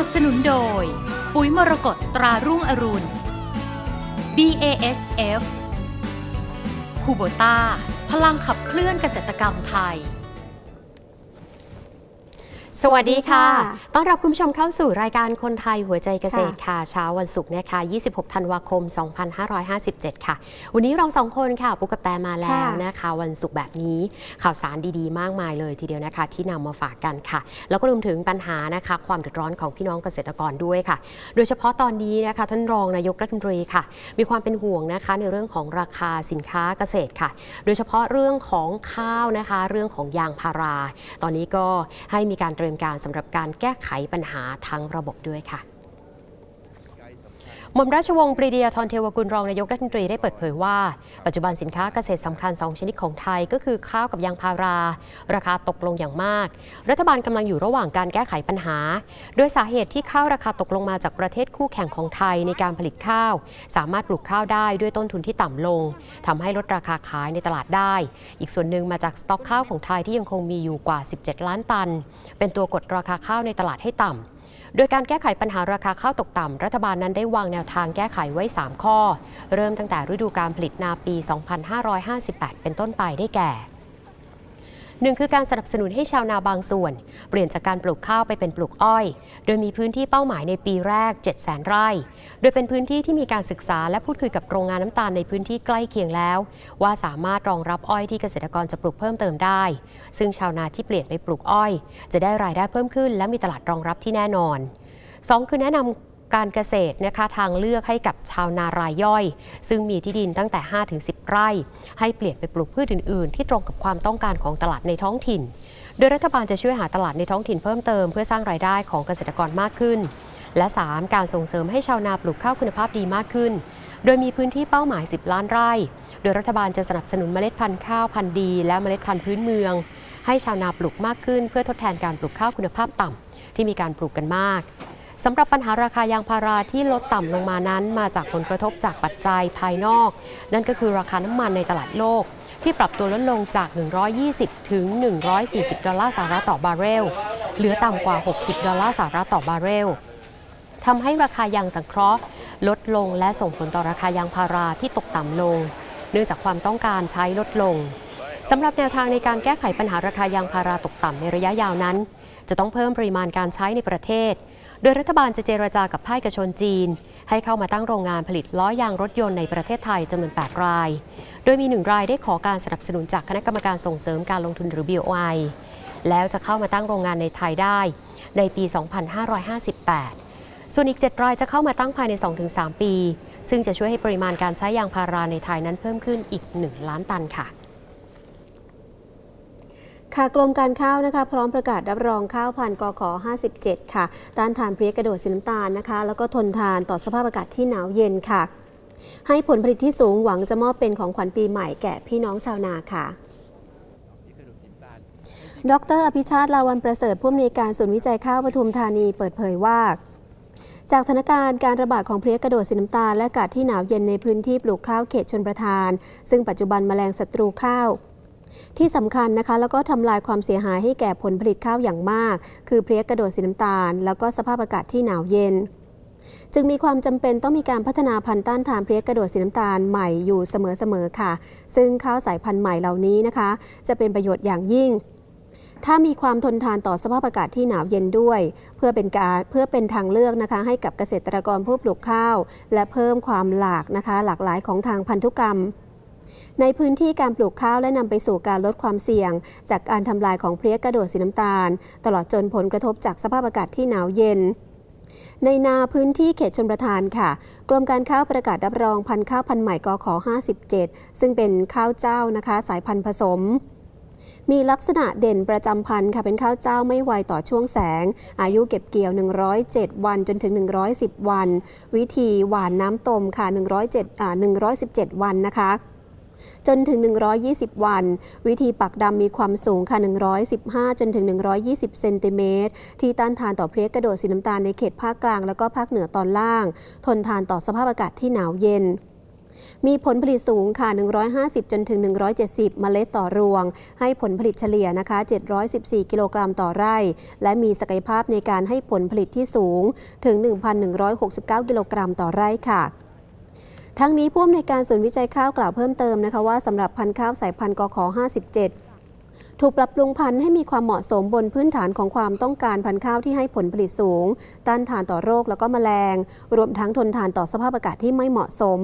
นับสนุนโดย ปุ๋ยมรกตตรารุ่งอรุณ BASF คูโบต้าพลังขับเคลื่อนเกษตรกรรมไทย สวัสดีค่ะสวัสดีค่ะ ต้อนรับคุณผู้ชมเข้าสู่รายการคนไทยหัวใจเกษตรค่ะ เช้าวันศุกร์นะคะ 26 ธันวาคม 2557 ค่ะ วันนี้เราสองคนค่ะ ปุกกับแตมาแล้วค่ะนะคะ วันศุกร์แบบนี้ข่าวสารดีๆ มากมายเลยทีเดียวนะคะ ที่นำมาฝากกันค่ะ แล้วก็รวมถึงปัญหานะคะ ความเดือดร้อนของพี่น้องเกษตรกรด้วยค่ะ โดยเฉพาะตอนนี้นะคะท่านรองนายกรัฐมนตรีค่ะ มีความเป็นห่วงนะคะในเรื่องของราคาสินค้าเกษตรค่ะ โดยเฉพาะเรื่องของข้าวนะคะ เรื่องของยางพารา ตอนนี้ก็ให้มีการเตรียมการสำหรับการแก้ไขปัญหาทั้งระบบด้วยค่ะ หม่อมราชวงศ์ปรีดียาธรเทวกุลรองนายกรัฐมนตรีได้เปิดเผยว่า ปัจจุบันสินค้าเกษตรสำคัญ 2 ชนิดของไทยก็คือข้าวกับยางพารา ราคาตกลงอย่างมาก รัฐบาลกำลังอยู่ระหว่างการแก้ไขปัญหา โดยสาเหตุที่ข้าวราคาตกลงมาจากประเทศคู่แข่งของไทยในการผลิตข้าว สามารถปลูกข้าวได้ด้วยต้นทุนที่ต่ำลงทำให้ลดราคาขายในตลาดได้ อีกส่วนหนึ่งมาจากสต็อกข้าวของไทยที่ยังคงมีอยู่กว่า 17 ล้านตัน เป็นตัวกดราคาข้าวในตลาดให้ต่ำ โดยการแก้ไขปัญหาราคาข้าวตกต่ำรัฐบาลนั้นได้วางแนวทางแก้ไขไว้ 3 ข้อ เริ่มตั้งแต่ฤดูการผลิตนาปี 2558 เป็นต้นไปได้แก่ หนึ่งคือการสนับสนุนให้ชาวนาบางส่วน เปลี่ยนจากการปลูกข้าวไปเป็นปลูกอ้อย โดยมีพื้นที่เป้าหมายในปีแรก 7 0 0 0 0ไร่ โดยเป็นพื้นที่ที่มีการศึกษาและพูดคุยกับโรงงานน้ำตาลในพื้นที่ใกล้เคียงแล้ว ว่าสามารถรองรับอ้อยที่เกษตรกรจะปลูกเพิ่มเติมได้ ซึ่งชาวนาที่เปลี่ยนไปปลูกอ้อย จะได้รายได้เพิ่มขึ้น และมีตลาดรองรับที่แน่นอนสองคือแนะนำ การเกษตรนะคะทางเลือกให้กับชาวนารายย่อย ซึ่งมีที่ดินตั้งแต่ 5-10 ไร่ ให้เปลี่ยนไปปลูกพืชอื่น ๆ ที่ตรงกับความต้องการของตลาดในท้องถิ่น โดยรัฐบาลจะช่วยหาตลาดในท้องถิ่นเพิ่มเติมเพื่อสร้างรายได้ของเกษตรกรมากขึ้น และ 3 การส่งเสริมให้ชาวนาปลูกข้าวคุณภาพดีมากขึ้น โดยมีพื้นที่เป้าหมาย 10 ล้านไร่ โดยรัฐบาลจะสนับสนุนเมล็ดพันธุ์ข้าวพันธุ์ดี และเมล็ดพันธุ์พื้นเมือง ให้ชาวนาปลูกมากขึ้น เพื่อทดแทนการปลูกข้าวคุณภาพต่ำที่มีการปลูกกันมาก สำหรับปัญหาราคายางพาราที่ลดต่ำลงมานั้น มาจากผลกระทบจากปัจจัยภายนอก นั่นก็คือราคาน้ำมันในตลาดโลก ที่ปรับตัวลดลงจาก 120 ถึง 140 ดอลลาร์สหรัฐต่อบาร์เรล เหลือต่ำกว่า 60 ดอลลาร์สหรัฐต่อบาร์เรลทำให้ราคายางสังเคราะห์ ลดลงและส่งผลต่อราคายางพาราที่ตกต่ำลง เนื่องจากความต้องการใช้ลดลงสำหรับแนวทางในการแก้ไขปัญหาราคายางพาราตกต่ำในระยะยาวนั้น จะต้องเพิ่มปริมาณการใช้ในประเทศ โดยรัฐบาลจะเจรจากับภาคเอกชนจีน ให้เข้ามาตั้งโรงงานผลิตล้อยางรถยนต์ในประเทศไทยจำนวน 8 ราย โดยมีหนึ่งรายได้ขอการสนับสนุนจากคณะกรรมการส่งเสริมการลงทุนหรือ BOI แล้วจะเข้ามาตั้งโรงงานในไทยได้ ในปี 2558 ส่วนอีก 7 รายจะเข้ามาตั้งภายใน 2-3 ปี ซึ่งจะช่วยให้ปริมาณการใช้ยางพาราในไทยนั้นเพิ่มขึ้นอีก 1 ล้านตันค่ะ ค่ะกรมการข้าวนะคะ พร้อมประกาศรับรองข้าวพันธุ์กข57 ค่ะ ต้านทานเพลี้ยกระโดดสีน้ำตาลนะคะ แล้วก็ทนทานต่อสภาพอากาศที่หนาวเย็นค่ะ ให้ผลผลิตที่สูงหวังจะมอบเป็นของขวัญปีใหม่แก่พี่น้องชาวนาค่ะดรอภิชาติ ลาวันประเสริฐผู้อำนวยการศูนย์วิจัยข้าวปทุมธานีเปิดเผยว่า จากสถานการณ์การระบาดของเพลี้ยกระโดดสีน้ำตาลและอากาศที่หนาวเย็นในพื้นที่ปลูกข้าวเขตชนประทาน ซึ่งปัจจุบันแมลงศัตรูข้าว ที่สำคัญนะคะ แล้วก็ทำลายความเสียหายให้แก่ผลผลิตข้าวอย่างมาก คือเพลี้ยกระโดดสีน้ำตาล แล้วก็สภาพอากาศที่หนาวเย็นจึงมีความจำเป็นต้องมีการพัฒนาพันธุ์ต้านทานเพลี้ยกระโดดสีน้ำตาลใหม่อยู่เสมอๆค่ะ ซึ่งข้าวสายพันธุ์ใหม่เหล่านี้นะคะ จะเป็นประโยชน์อย่างยิ่ง ถ้ามีความทนทานต่อสภาพอากาศที่หนาวเย็นด้วย เพื่อเป็นการเพื่อเป็นทางเลือกนะคะ ให้กับเกษตรกรผู้ปลูกข้าว และเพิ่มความหลากนะคะ หลากหลายของทางพันธุกรรม ในพื้นที่การปลูกข้าวและนำไปสู่การลดความเสี่ยง จากการทำลายของเพลี้ยกระโดดสีน้ำตาล ตลอดจนผลกระทบจากสภาพอากาศที่หนาวเย็นในนาพื้นที่เขตชนประทานค่ะ กรมการข้าวประกาศรับรองพันธุ์ข้าวพันธุ์ใหม่กข57 ซึ่งเป็นข้าวเจ้านะคะ สายพันธุ์ผสม มีลักษณะเด่นประจำพันธุ์ค่ะ เป็นข้าวเจ้าไม่ไวต่อช่วงแสง อายุเก็บเกี่ยว 107 วันจนถึง 110 วัน วิธีหว่านน้ำต้มค่ะ 107อ่า117 วันนะคะ จนถึง 120 วัน วิธีปักดำมีความสูงค่ะ 115 จนถึง 120 เซนติเมตร ที่ต้านทานต่อเพลี้ยกระโดดสีน้ำตาลในเขตภาคกลางแล้วก็ภาคเหนือตอนล่าง ทนทานต่อสภาพอากาศที่หนาวเย็นมีผลผลิตสูงค่ะ 150 จนถึง 170 เมล็ดต่อรวง ให้ผลผลิตเฉลี่ยนะคะ 714 กิโลกรัมต่อไร่ และมีศักยภาพในการให้ผลผลิตที่สูงถึง 1,169 กิโลกรัมต่อไร่ค่ะ ทั้งนี้ผู้อำนวยการศูนย์วิจัยข้าวกล่าวเพิ่มเติมนะคะว่าสำหรับพันธุ์ข้าวสายพันธุ์กข57 ถูกปรับปรุงพันธุ์ให้มีความเหมาะสมบนพื้นฐานของความต้องการพันธุ์ข้าวที่ให้ผลผลิตสูง ต้านทานต่อโรคแล้วก็แมลง รวมทั้งทนทานต่อสภาพอากาศที่ไม่เหมาะสม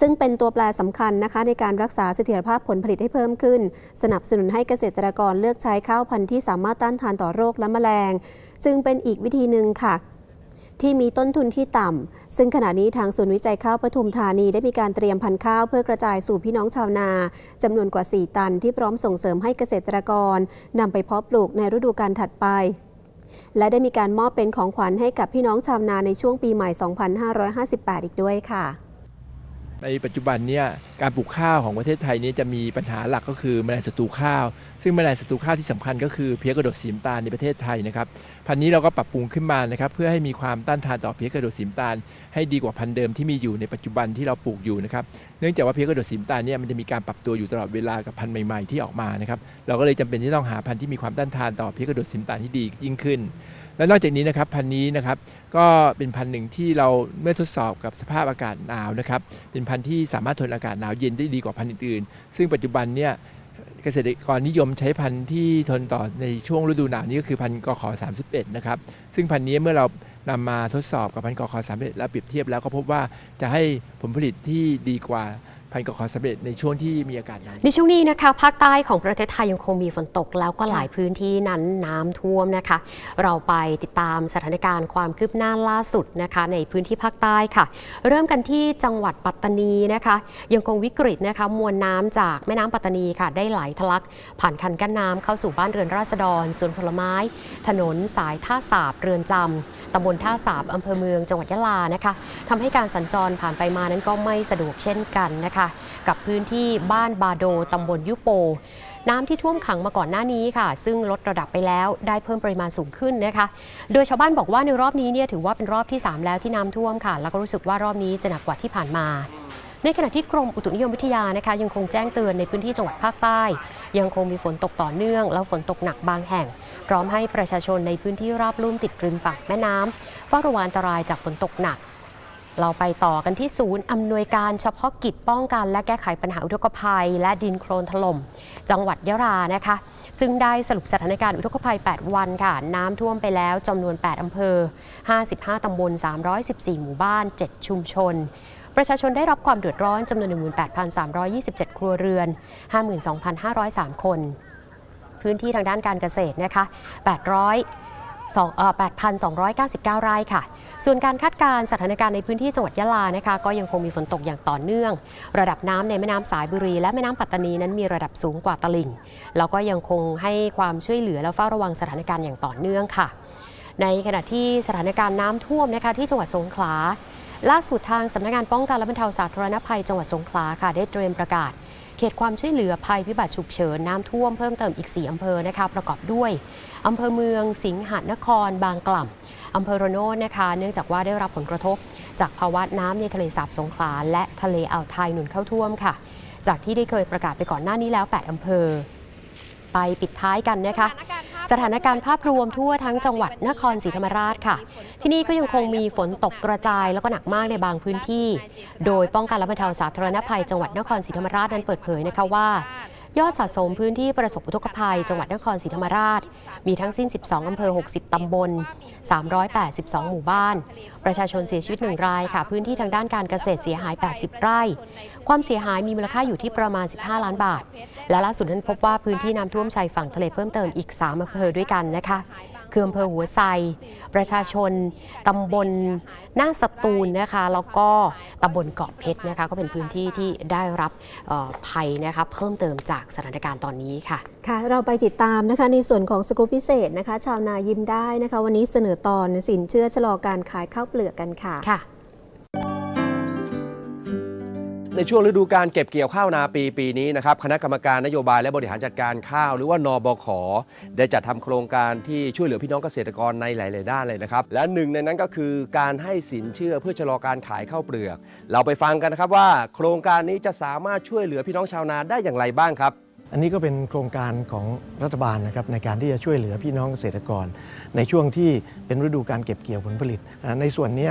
ซึ่งเป็นตัวแปรสำคัญนะคะในการรักษาเสถียรภาพผลผลิตให้เพิ่มขึ้น สนับสนุนให้เกษตรกรเลือกใช้ข้าวพันธุ์ที่สามารถต้านทานต่อโรคและแมลง จึงเป็นอีกวิธีหนึ่งค่ะ ที่มีต้นทุนที่ต่ำ ซึ่งขณะนี้ทางศูนย์วิจัยข้าวปทุมธานีได้มีการเตรียมพันธุ์ข้าวเพื่อกระจายสู่พี่น้องชาวนาจำนวนกว่า 4 ตันที่พร้อมส่งเสริมให้เกษตรกรนำไปเพาะปลูกในฤดูกาลถัดไปและได้มีการมอบเป็นของขวัญให้กับพี่น้องชาวนาในช่วงปีใหม่ 2558 อีกด้วยค่ะ ในปัจจุบันเนี่ยการปลูกข้าวของประเทศไทยนี่ยจะมีปัญหาหลักก็คือแมลงศัตรูข้าว ซึ่งแมลงศัตรูข้าวที่สำคัญก็คือเพี้ยกระโดดสีน้ำตาในประเทศไทยนะครับ พันธุ์นี้เราก็ปรับปรุงขึ้นมานะครับเพื่อให้มีความต้านทานต่อเพี้ยกระโดดสีน้ำตาล ให้ดีกว่าพันธุ์เดิมที่มีอยู่ในปัจจุบันที่เราปลูกอยู่นะครับเนื่องจากว่าเพี้ยกระโดดสีน้ำตาลเนี่ยมันจะมีการปรับตัวอยู่ตลอดเวลากับพันธุ์ใหม่ๆที่ออกมานะครับเราก็เลยจำเป็นที่ต้องหาพันธุ์ที่มีความต้านทานต่อเพี้ยกระโดดสีน้ำตาลที่ดียิ่งขึ้น และนอกจากนี้นะครับพันธุ์นี้นะครับก็เป็นพันธุ์หนึ่งที่เราเมื่อทดสอบกับสภาพอากาศหนาวนะครับเป็นพันธุ์ที่สามารถทนอากาศหนาวเย็นได้ดีกว่าพันธุ์อื่นๆซึ่งปัจจุบันเนี่ย เกษตรกรนิยมใช้พันธุ์ที่ทนต่อในช่วงฤดูหนาวนี้ก็คือพันธุ์กขอ31 นะครับ ซึ่งพันธุ์นี้เมื่อเรานำมาทดสอบกับพันธุ์กขอ31 แล้วเปรียบเทียบแล้วก็พบว่าจะให้ผลผลิตที่ดีกว่า พันธุ์กข31ในช่วงที่มีอากาศหนาวในช่วงนี้นะคะภาคใต้ของประเทศไทยยังคงมีฝนตก แล้วก็หลายพื้นที่นั้นน้ำท่วมนะคะ เราไปติดตามสถานการณ์ความคืบหน้าล่าสุดนะคะ ในพื้นที่ภาคใต้ค่ะ เริ่มกันที่จังหวัดปัตตานีนะคะ ยังคงวิกฤตนะคะมวลน้ำจากแม่น้ำปัตตานีค่ะ ได้ไหลทะลัก ผ่านคันกั้นน้ำเข้าสู่บ้านเรือนราษฎรสวนผลไม้ ถนนสายท่าสาบเรือนจำตำบลท่าสาบอำเภอเมืองจังหวัดยะลานะคะทำให้การสัญจรผ่านไปมานั้นก็ไม่สะดวกเช่นกันนะคะกับพื้นที่บ้านบาโดตำบลยุโป น้ำที่ท่วมขังมาก่อนหน้านี้ค่ะ ซึ่งลดระดับไปแล้วได้เพิ่มปริมาณสูงขึ้นนะคะ โดยชาวบ้านบอกว่าในรอบนี้เนี่ยถือว่าเป็นรอบที่ 3 แล้วที่น้ำท่วมค่ะ แล้วก็รู้สึกว่ารอบนี้จะหนักกว่าที่ผ่านมาในขณะที่กรมอุตุนิยมวิทยานะคะยังคงแจ้งเตือนในพื้นที่จังหวัดภาคใต้ ยังคงมีฝนตกต่อเนื่อง แล้วฝนตกหนักบางแห่ง พร้อมให้ประชาชนในพื้นที่ราบลุ่มติดริมฝั่งแม่น้ำเฝ้าระวังอันตรายจากฝนตกหนัก เราไปต่อกันที่ศูนย์อำนวยการเฉพาะกิจป้องกัน และแก้ไขปัญหาอุทกภัย และดินโคลนถล่มจังหวัดยะลานะคะ ซึ่งได้สรุปสถานการณ์อุทกภัย 8 วันค่ะ น้ำท่วมไปแล้วจำนวน 8 อำเภอ 55 ตำบล 314 หมู่บ้าน 7 ชุมชน ประชาชนได้รับความเดือดร้อนจำนวน 18,327 ครัวเรือน 52,503 คน พื้นที่ทางด้านการเกษตรนะคะ800 8,299 ไร่ค่ะ ส่วนการคาดการณ์สถานการณ์ในพื้นที่จังหวัดยะลานะคะ ก็ยังคงมีฝนตกอย่างต่อเนื่อง ระดับน้ำในแม่น้ำสายบุรี และแม่น้ำปัตตานีนั้นมีระดับสูงกว่าตลิ่ง แล้วก็ยังคงให้ความช่วยเหลือและเฝ้าระวังสถานการณ์อย่างต่อเนื่องค่ะ ในขณะที่สถานการณ์น้ำท่วมนะคะที่จังหวัดสงขลาล่าสุดทางสำนักงานป้องกันและบรรเทาสาธารณภัยจังหวัดสงขลาค่ะได้เตรียมประกาศ เขตความช่วยเหลือภัยพิบัติฉุกเฉินน้ำท่วมเพิ่มเติมอีก 4 อำเภอนะคะประกอบด้วยอำเภอเมืองสิงหนคร บางกล่ำอำเภอระโนดนะคะเนื่องจากว่าได้รับผลกระทบ จากภาวะน้ำในทะเลสาบสงขลาและทะเลอ่าวไทยหนุนเข้าท่วมค่ะ จากที่ได้เคยประกาศไปก่อนหน้านี้แล้ว 8 อำเภอ ไปปิดท้ายกันนะคะ สถานการณ์ภาพรวมทั่วทั้งจังหวัดนครศรีธรรมราชค่ะ ที่นี่ก็ยังคงมีฝนตกกระจายแล้วก็หนักมากในบางพื้นที่ โดยป้องกันและบรรเทาสาธารณภัยจังหวัดนครศรีธรรมราชนั้นเปิดเผยนะคะว่า ยอดสะสมพื้นที่ประสบอุทกภัย จังหวัดนครศรีธรรมราช มีทั้งสิ้น 12 อำเภอ 60 ตำบล 382 หมู่บ้าน ประชาชนเสียชีวิต 1 รายค่ะ พื้นที่ทางด้านการเกษตรเสียหาย 80 ไร่ ความเสียหายมีมูลค่าอยู่ที่ประมาณ 15 ล้านบาท และล่าสุดนั้นพบว่าพื้นที่น้ำท่วมชายฝั่งทะเลเพิ่มเติมอีก 3 อำเภอด้วยกันนะคะ คืออำเภอหัวไซ ประชาชนตำบลหน้าสตูลนะคะ แล้วก็ตำบลเกาะเพชรนะคะ ก็เป็นพื้นที่ที่ได้รับเอ่อภัยนะคะเพิ่มเติมจากสถานการณ์ตอนนี้ค่ะ ค่ะ เราไปติดตามนะคะในส่วนของสกู๊ปพิเศษนะคะ ชาวนายิ้มได้นะคะ วันนี้เสนอตอนสินเชื่อชะลอการขายข้าวเปลือกกันค่ะค่ะ ในช่วงฤดูการเก็บเกี่ยวข้าวนาปีปีนี้นะครับคณะกรรมการนโยบายและบริหารจัดการข้าว หรือว่านบขได้จัดทำโครงการที่ช่วยเหลือพี่น้องเกษตรกรในหลาย ๆ ด้านเลยนะครับและหนึ่งในนั้นก็คือการให้สินเชื่อเพื่อชะลอการขายข้าวเปลือก เราไปฟังกันนะครับว่า โครงการนี้จะสามารถช่วยเหลือพี่น้องชาวนาได้อย่างไรบ้างครับ อันนี้ก็เป็นโครงการของรัฐบาลนะครับในการที่จะช่วยเหลือพี่น้องเกษตรกร ในช่วงที่เป็นฤดูการเก็บเกี่ยวผลผลิต ในส่วนนี้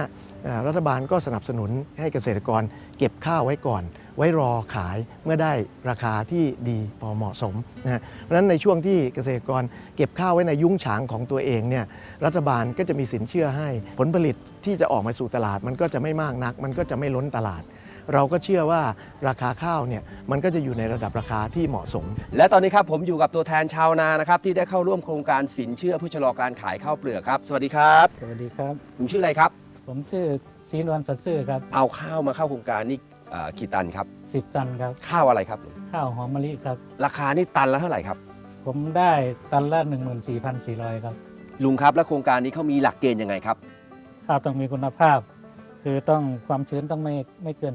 รัฐบาลก็สนับสนุนให้เกษตรกรเก็บข้าวไว้ก่อน ไว้รอขายเมื่อได้ราคาที่ดีพอเหมาะสมนะฮะเพราะฉะนั้นในช่วงที่เกษตรกรเก็บข้าวไว้ในยุ้งฉางของตัวเองเนี่ยรัฐบาลก็จะมีสินเชื่อให้ผลผลิตที่จะออกมาสู่ตลาด มันก็จะไม่มากนัก มันก็จะไม่ล้นตลาดเราก็เชื่อว่าราคาข้าวเนี่ยมันก็จะอยู่ในระดับราคาที่เหมาะสม และตอนนี้ครับผมอยู่กับตัวแทนชาวนานะครับที่ได้เข้าร่วมโครงการสินเชื่อเพื่อชะลอการขายข้าวเปลือกครับ สวัสดีครับ สวัสดีครับผมชื่ออะไรครับ ผมชื่อศรีนวลสัตย์ซื่อครับเอาข้าวมาเข้าโครงการนี่เอ่อกี่ตันครับ10ตันครับ ข้าวอะไรครับ ข้าวหอมมะลิครับ ราคานี่ตันละเท่าไหร่ครับ ผมได้ตันละ 14,400 ครับลุงครับแล้วโครงการนี้เขามีหลักเกณฑ์ยังไงครับ ข้าวต้องมีคุณภาพ คือต้องความชื้นต้องไม่ไม่เกิน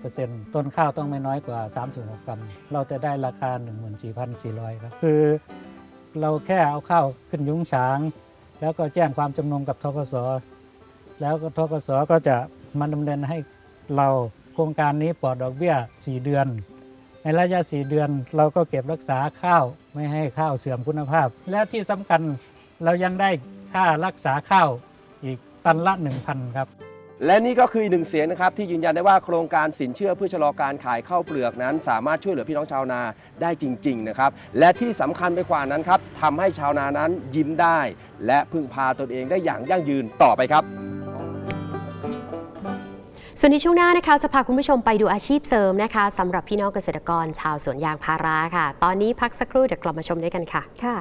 15%ต้นข้าวต้องไม่น้อยกว่า 36 กรัม เราจะได้ราคา 14,400 ครับ คือ เราแค่เอาข้าวขึ้นยุ้งฉาง แล้วก็แจ้งความจำนงกับทกส แล้วก็ทกสก็จะมาดำเนินให้เราโครงการนี้ปลอดดอกเบี้ย 4 เดือน ในระยะ 4 เดือนเราก็เก็บรักษาข้าวไม่ให้ข้าวเสื่อมคุณภาพ และที่สำคัญเรายังได้ค่ารักษาข้าวอีกตันละ 1,000 ครับ และนี่ก็คือหนึ่งเสียงนะครับ ที่ยืนยันได้ว่าโครงการสินเชื่อเพื่อชะลอการขายข้าวเปลือกนั้น สามารถช่วยเหลือพี่น้องชาวนาได้จริง ๆ นะครับ และที่สำคัญไปกว่านั้นครับทำให้ชาวนานั้นยิ้มได้ และพึ่งพาตนเองได้อย่างยั่งยืนต่อไปครับ ส่วนในช่วงหน้านะคะจะพาคุณผู้ชมไปดูอาชีพเสริมนะคะสำหรับพี่น้องเกษตรกรชาวสวนยางพาราค่ะ ตอนนี้พักสักครู่เดี๋ยวกลับมาชมด้วยกันค่ะ ค่ะ